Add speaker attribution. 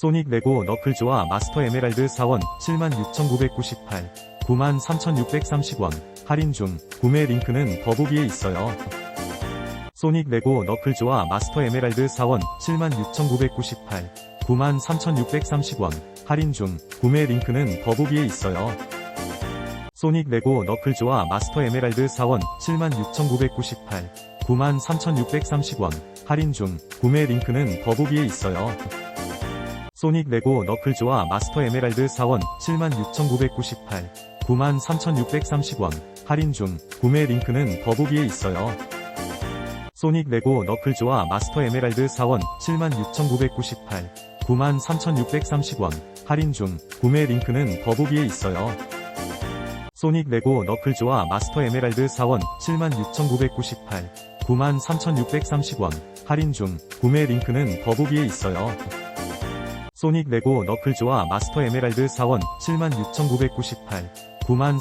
Speaker 1: 소닉 레고 너클즈와 마스터 에메랄드 4원 76,998 93,630원 할인 중 구매 링크는 더보기에 있어요. 소닉 레고 너클즈와 마스터 에메랄드 4원 76,998 93,630원 할인 중 구매 링크는 더보기에 있어요. 소닉 레고 너클즈와 마스터 에메랄드 4원 76,998 93,630원 할인 중 구매 링크는 더보기에 있어요. 소닉 레고 너클즈와 마스터 에메랄드 4원 76,998 93,630원 할인 중 구매 링크는 더보기에 있어요. 소닉 레고 너클즈와 마스터 에메랄드 4원 76,998 93,630원 할인 중 구매 링크는 더보기에 있어요. 소닉 레고 너클즈와 마스터 에메랄드 4원 76,998 93,630원 할인 중 구매 링크는 더보기에 있어요. 소닉 레고 너클즈와 마스터 에메랄드 4원 76,998 9 3